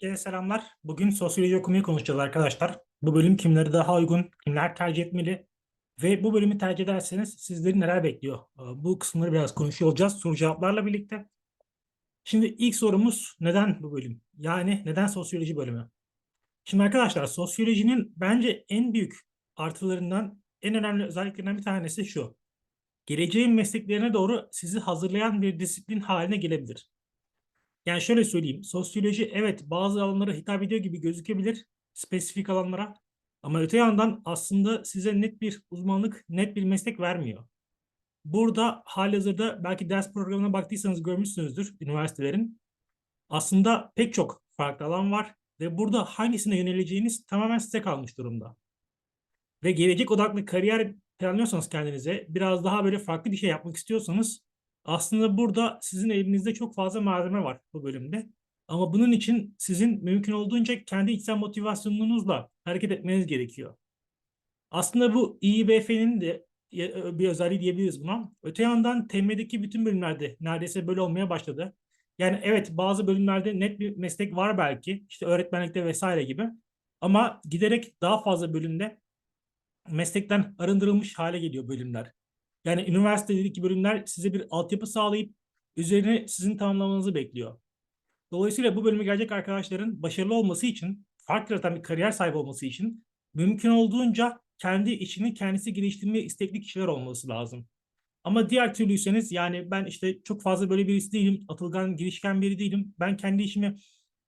Herkese selamlar. Bugün sosyoloji okumayı konuşacağız arkadaşlar. Bu bölüm kimlere daha uygun, kimler tercih etmeli ve bu bölümü tercih ederseniz sizleri neler bekliyor? Ee, Bu kısımları biraz konuşuyor olacağız soru cevaplarla birlikte. Şimdi ilk sorumuz neden bu bölüm? Yani neden sosyoloji bölümü? Şimdi arkadaşlar sosyolojinin bence en büyük artılarından, en önemli özelliklerinden bir tanesi şu. Geleceğin mesleklerine doğru sizi hazırlayan bir disiplin haline gelebilir. Yani şöyle söyleyeyim. Sosyoloji evet bazı alanlara hitap ediyor gibi gözükebilir. Spesifik alanlara. Ama öte yandan aslında size net bir uzmanlık, net bir meslek vermiyor. Burada halihazırda belki ders programına baktıysanız görmüşsünüzdür üniversitelerin. Aslında pek çok farklı alan var ve burada hangisine yöneleceğiniz tamamen size kalmış durumda. Ve gelecek odaklı kariyer planlıyorsanız kendinize, biraz daha böyle farklı bir şey yapmak istiyorsanız aslında burada sizin elinizde çok fazla malzeme var bu bölümde. Ama bunun için sizin mümkün olduğunca kendi içsel motivasyonunuzla hareket etmeniz gerekiyor. Aslında bu İİBF'nin de e, bir özelliği diyebiliriz buna. Öte yandan TM'deki bütün bölümlerde neredeyse böyle olmaya başladı. Yani evet bazı bölümlerde net bir meslek var belki. işte öğretmenlikte vesaire gibi. Ama giderek daha fazla bölümde meslekten arındırılmış hale geliyor bölümler. Yani üniversitedeki bölümler size bir altyapı sağlayıp üzerine sizin tamamlamanızı bekliyor. Dolayısıyla bu bölümü gelecek arkadaşların başarılı olması için, farklı yaratan bir kariyer sahibi olması için mümkün olduğunca kendi işini kendisi geliştirmeye istekli kişiler olması lazım. Ama diğer türlüyseniz yani ben işte çok fazla böyle birisi değilim, atılgan, girişken biri değilim. Ben kendi işimi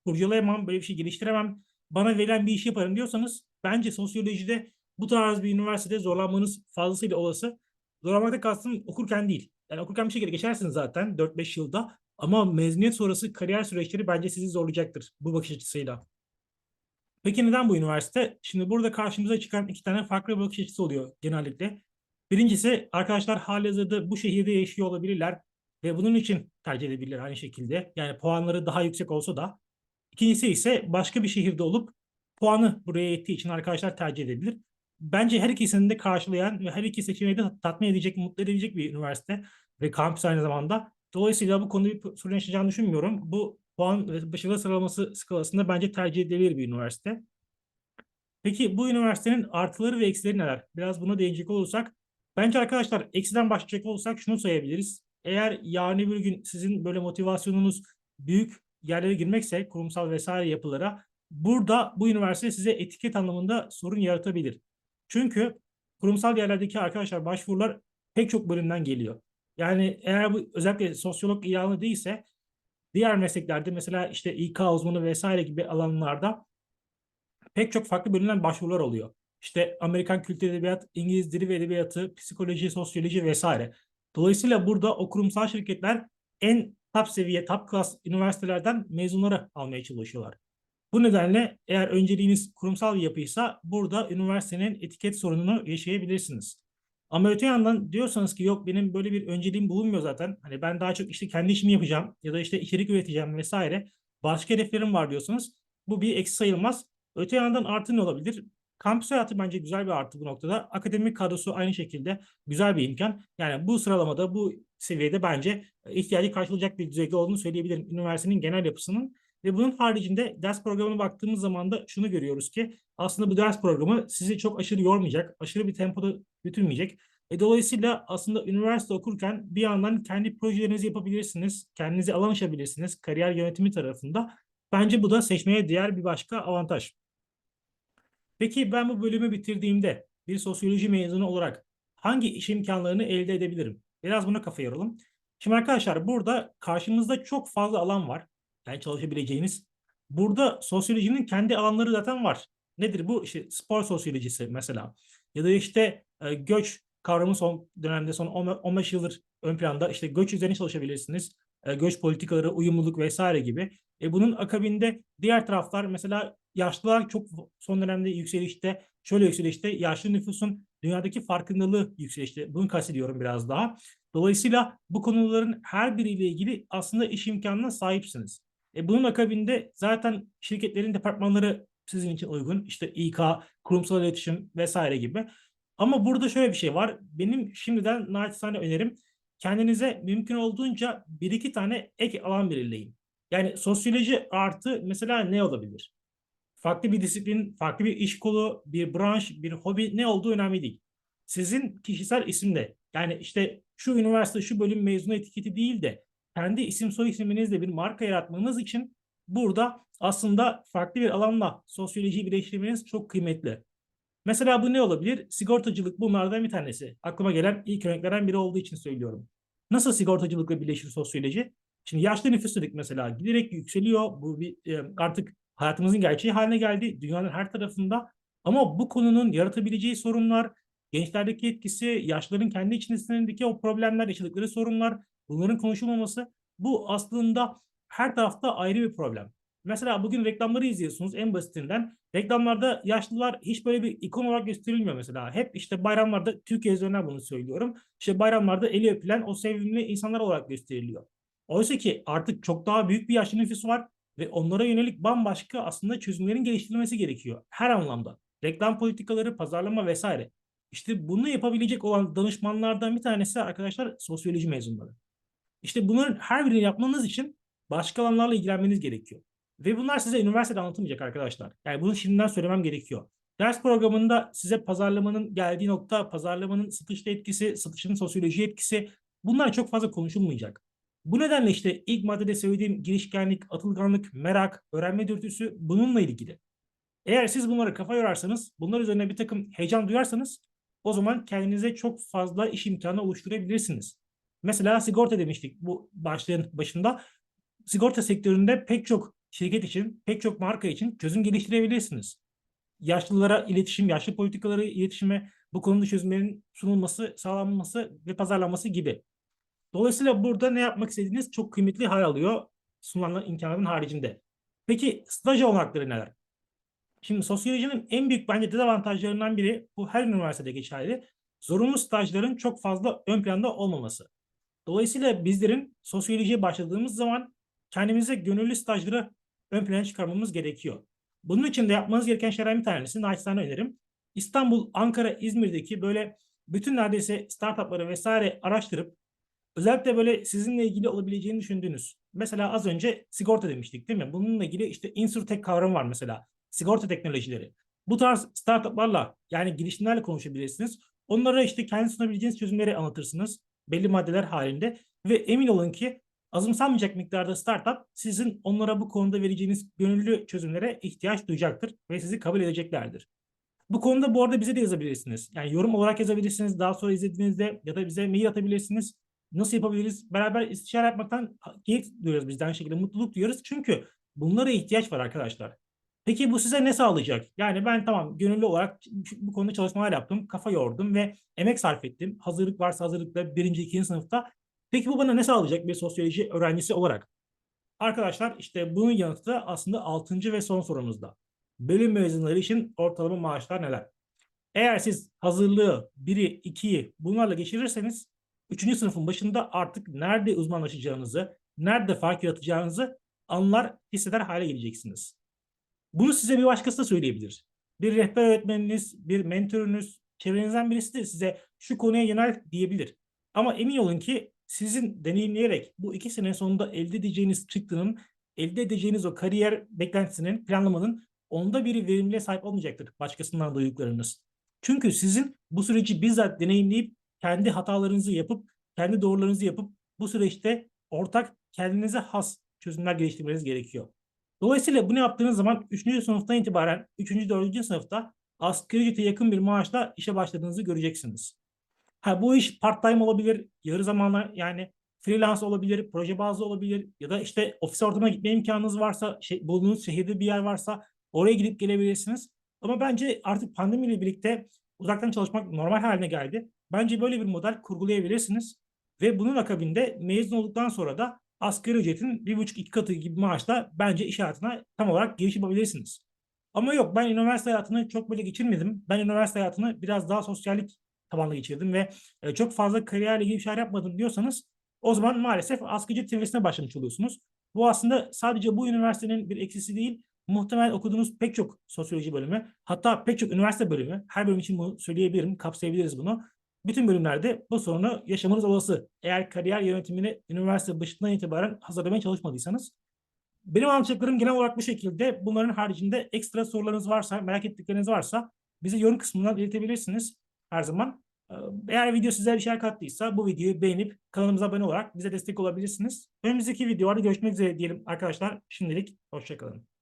kurcalayamam, böyle bir şey geliştiremem. Bana verilen bir iş yaparım diyorsanız bence sosyolojide bu tarz bir üniversitede zorlanmanız fazlasıyla olası. Zorlanmakta kastım okurken değil. Yani okurken bir şekilde geçersiniz zaten 4-5 yılda. Ama mezuniyet sonrası kariyer süreçleri bence sizi zorlayacaktır bu bakış açısıyla. Peki neden bu üniversite? Şimdi burada karşımıza çıkan iki tane farklı bakış açısı oluyor genellikle. Birincisi arkadaşlar halihazırda bu şehirde yaşıyor olabilirler ve bunun için tercih edebilirler aynı şekilde. Yani puanları daha yüksek olsa da. İkincisi ise başka bir şehirde olup puanı buraya yettiği için arkadaşlar tercih edebilir bence her ikisini de karşılayan ve her iki seçeneği de tatmin edecek, mutlu edecek bir üniversite ve kampüs aynı zamanda. Dolayısıyla bu konuda bir sorun yaşayacağını düşünmüyorum. Bu puan ve başarılı sıralaması skalasında bence tercih edilebilir bir üniversite. Peki bu üniversitenin artıları ve eksileri neler? Biraz buna değinecek olursak. Bence arkadaşlar eksiden başlayacak olursak şunu sayabiliriz. Eğer yarın bir gün sizin böyle motivasyonunuz büyük yerlere girmekse kurumsal vesaire yapılara burada bu üniversite size etiket anlamında sorun yaratabilir. Çünkü kurumsal yerlerdeki arkadaşlar başvurular pek çok bölümden geliyor. Yani eğer bu özellikle sosyolog ilanı değilse diğer mesleklerde mesela işte İK uzmanı vesaire gibi alanlarda pek çok farklı bölümden başvurular oluyor. İşte Amerikan kültür edebiyat, İngiliz dili ve edebiyatı, psikoloji, sosyoloji vesaire. Dolayısıyla burada o kurumsal şirketler en top seviye, top class üniversitelerden mezunları almaya çalışıyorlar. Bu nedenle eğer önceliğiniz kurumsal bir yapıysa burada üniversitenin etiket sorununu yaşayabilirsiniz. Ama öte yandan diyorsanız ki yok benim böyle bir önceliğim bulunmuyor zaten. Hani ben daha çok işte kendi işimi yapacağım ya da işte içerik üreteceğim vesaire. Başka hedeflerim var diyorsanız bu bir eksi sayılmaz. Öte yandan artı ne olabilir? Kampüs hayatı bence güzel bir artı bu noktada. Akademik kadrosu aynı şekilde güzel bir imkan. Yani bu sıralamada bu seviyede bence ihtiyacı karşılayacak bir düzeyde olduğunu söyleyebilirim. Üniversitenin genel yapısının ve bunun haricinde ders programına baktığımız zaman da şunu görüyoruz ki aslında bu ders programı sizi çok aşırı yormayacak, aşırı bir tempoda götürmeyecek. E dolayısıyla aslında üniversite okurken bir yandan kendi projelerinizi yapabilirsiniz, kendinizi alan açabilirsiniz kariyer yönetimi tarafında. Bence bu da seçmeye değer bir başka avantaj. Peki ben bu bölümü bitirdiğimde bir sosyoloji mezunu olarak hangi iş imkanlarını elde edebilirim? Biraz buna kafa yoralım. Şimdi arkadaşlar burada karşımızda çok fazla alan var yani çalışabileceğiniz. Burada sosyolojinin kendi alanları zaten var. Nedir bu? İşte spor sosyolojisi mesela. Ya da işte e, göç kavramı son dönemde son 15 yıldır ön planda işte göç üzerine çalışabilirsiniz. E, göç politikaları, uyumluluk vesaire gibi. E, bunun akabinde diğer taraflar mesela yaşlılar çok son dönemde yükselişte. Şöyle yükselişte yaşlı nüfusun dünyadaki farkındalığı yükselişte. Bunu kastediyorum biraz daha. Dolayısıyla bu konuların her biriyle ilgili aslında iş imkanına sahipsiniz. E, bunun akabinde zaten şirketlerin departmanları sizin için uygun. İşte İK, kurumsal iletişim vesaire gibi. Ama burada şöyle bir şey var. Benim şimdiden naçizane önerim kendinize mümkün olduğunca bir iki tane ek alan belirleyin. Yani sosyoloji artı mesela ne olabilir? Farklı bir disiplin, farklı bir iş kolu, bir branş, bir hobi ne olduğu önemli değil. Sizin kişisel isimle yani işte şu üniversite, şu bölüm mezunu etiketi değil de kendi isim soy isminizle bir marka yaratmanız için burada aslında farklı bir alanla sosyolojiyi birleştirmeniz çok kıymetli. Mesela bu ne olabilir? Sigortacılık bunlardan bir tanesi. Aklıma gelen ilk örneklerden biri olduğu için söylüyorum. Nasıl sigortacılıkla birleşir sosyoloji? Şimdi yaşlı nüfus dedik mesela giderek yükseliyor. Bu bir e, artık hayatımızın gerçeği haline geldi. Dünyanın her tarafında. Ama bu konunun yaratabileceği sorunlar, gençlerdeki etkisi, yaşlıların kendi içerisindeki o problemler, yaşadıkları sorunlar, bunların konuşulmaması bu aslında her tarafta ayrı bir problem. Mesela bugün reklamları izliyorsunuz en basitinden. Reklamlarda yaşlılar hiç böyle bir ikon olarak gösterilmiyor mesela. Hep işte bayramlarda Türkiye üzerinden bunu söylüyorum. İşte bayramlarda eli öpülen o sevimli insanlar olarak gösteriliyor. Oysa ki artık çok daha büyük bir yaşlı nüfus var ve onlara yönelik bambaşka aslında çözümlerin geliştirilmesi gerekiyor. Her anlamda. Reklam politikaları, pazarlama vesaire. İşte bunu yapabilecek olan danışmanlardan bir tanesi arkadaşlar sosyoloji mezunları. İşte bunların her birini yapmanız için başka alanlarla ilgilenmeniz gerekiyor. Ve bunlar size üniversitede anlatılmayacak arkadaşlar. Yani bunu şimdiden söylemem gerekiyor. Ders programında size pazarlamanın geldiği nokta, pazarlamanın satışta etkisi, satışın sosyoloji etkisi bunlar çok fazla konuşulmayacak. Bu nedenle işte ilk maddede söylediğim girişkenlik, atılganlık, merak, öğrenme dürtüsü bununla ilgili. Eğer siz bunlara kafa yorarsanız, bunlar üzerine bir takım heyecan duyarsanız o zaman kendinize çok fazla iş imkanı oluşturabilirsiniz. Mesela sigorta demiştik bu başlığın başında. Sigorta sektöründe pek çok şirket için, pek çok marka için çözüm geliştirebilirsiniz. Yaşlılara iletişim, yaşlı politikaları iletişime, bu konuda çözümlerin sunulması, sağlanması ve pazarlanması gibi. Dolayısıyla burada ne yapmak istediğiniz çok kıymetli hal alıyor sunulan imkanların haricinde. Peki staj olanakları neler? Şimdi sosyolojinin en büyük bence dezavantajlarından biri bu her üniversitede geçerli. Zorunlu stajların çok fazla ön planda olmaması. Dolayısıyla bizlerin sosyolojiye başladığımız zaman kendimize gönüllü stajları ön plana çıkarmamız gerekiyor. Bunun için de yapmanız gereken şeylerden bir tanesi naçizane önerim. İstanbul, Ankara, İzmir'deki böyle bütün neredeyse startupları vesaire araştırıp özellikle böyle sizinle ilgili olabileceğini düşündüğünüz mesela az önce sigorta demiştik değil mi? Bununla ilgili işte insurtech kavramı var mesela. Sigorta teknolojileri. Bu tarz startuplarla yani girişimlerle konuşabilirsiniz. Onlara işte kendi sunabileceğiniz çözümleri anlatırsınız belli maddeler halinde ve emin olun ki azımsanmayacak miktarda startup sizin onlara bu konuda vereceğiniz gönüllü çözümlere ihtiyaç duyacaktır ve sizi kabul edeceklerdir. Bu konuda bu arada bize de yazabilirsiniz. Yani yorum olarak yazabilirsiniz. Daha sonra izlediğinizde ya da bize mail atabilirsiniz. Nasıl yapabiliriz? Beraber istişare yapmaktan keyif duyuyoruz biz de aynı şekilde mutluluk duyuyoruz. Çünkü bunlara ihtiyaç var arkadaşlar. Peki bu size ne sağlayacak? Yani ben tamam gönüllü olarak bu konuda çalışmalar yaptım, kafa yordum ve emek sarf ettim. Hazırlık varsa hazırlıkta birinci, ikinci sınıfta. Peki bu bana ne sağlayacak bir sosyoloji öğrencisi olarak? Arkadaşlar işte bunun yanıtı da aslında altıncı ve son sorumuzda. Bölüm mezunları için ortalama maaşlar neler? Eğer siz hazırlığı, biri, ikiyi bunlarla geçirirseniz üçüncü sınıfın başında artık nerede uzmanlaşacağınızı, nerede fark yaratacağınızı anlar, hisseder hale geleceksiniz. Bunu size bir başkası da söyleyebilir. Bir rehber öğretmeniniz, bir mentorunuz, çevrenizden birisi de size şu konuya yönel diyebilir. Ama emin olun ki sizin deneyimleyerek bu iki sene sonunda elde edeceğiniz çıktının, elde edeceğiniz o kariyer beklentisinin, planlamanın onda biri verimliğe sahip olmayacaktır başkasından duyduklarınız. Çünkü sizin bu süreci bizzat deneyimleyip kendi hatalarınızı yapıp, kendi doğrularınızı yapıp bu süreçte ortak kendinize has çözümler geliştirmeniz gerekiyor. Dolayısıyla bunu yaptığınız zaman 3. sınıftan itibaren 3. 4. sınıfta asgari ücrete yakın bir maaşla işe başladığınızı göreceksiniz. Ha, bu iş part time olabilir, yarı zamanlı yani freelance olabilir, proje bazlı olabilir ya da işte ofis ortamına gitme imkanınız varsa, şey, bulunduğunuz şehirde bir yer varsa oraya gidip gelebilirsiniz. Ama bence artık pandemiyle birlikte uzaktan çalışmak normal haline geldi. Bence böyle bir model kurgulayabilirsiniz. Ve bunun akabinde mezun olduktan sonra da asgari ücretin bir buçuk iki katı gibi maaşla bence iş hayatına tam olarak giriş yapabilirsiniz. Ama yok ben üniversite hayatını çok böyle geçirmedim. Ben üniversite hayatını biraz daha sosyallik tabanlı geçirdim ve e, çok fazla kariyerle ilgili şeyler yapmadım diyorsanız o zaman maalesef asgari ücret seviyesine başlamış oluyorsunuz. Bu aslında sadece bu üniversitenin bir eksisi değil. Muhtemelen okuduğunuz pek çok sosyoloji bölümü, hatta pek çok üniversite bölümü, her bölüm için bunu söyleyebilirim, kapsayabiliriz bunu bütün bölümlerde bu sorunu yaşamanız olası. Eğer kariyer yönetimini üniversite başından itibaren hazırlamaya çalışmadıysanız. Benim anlatacaklarım genel olarak bu şekilde. Bunların haricinde ekstra sorularınız varsa, merak ettikleriniz varsa bize yorum kısmından iletebilirsiniz her zaman. Ee, Eğer video size bir şey kattıysa bu videoyu beğenip kanalımıza abone olarak bize destek olabilirsiniz. Önümüzdeki videolarda görüşmek üzere diyelim arkadaşlar. Şimdilik hoşçakalın.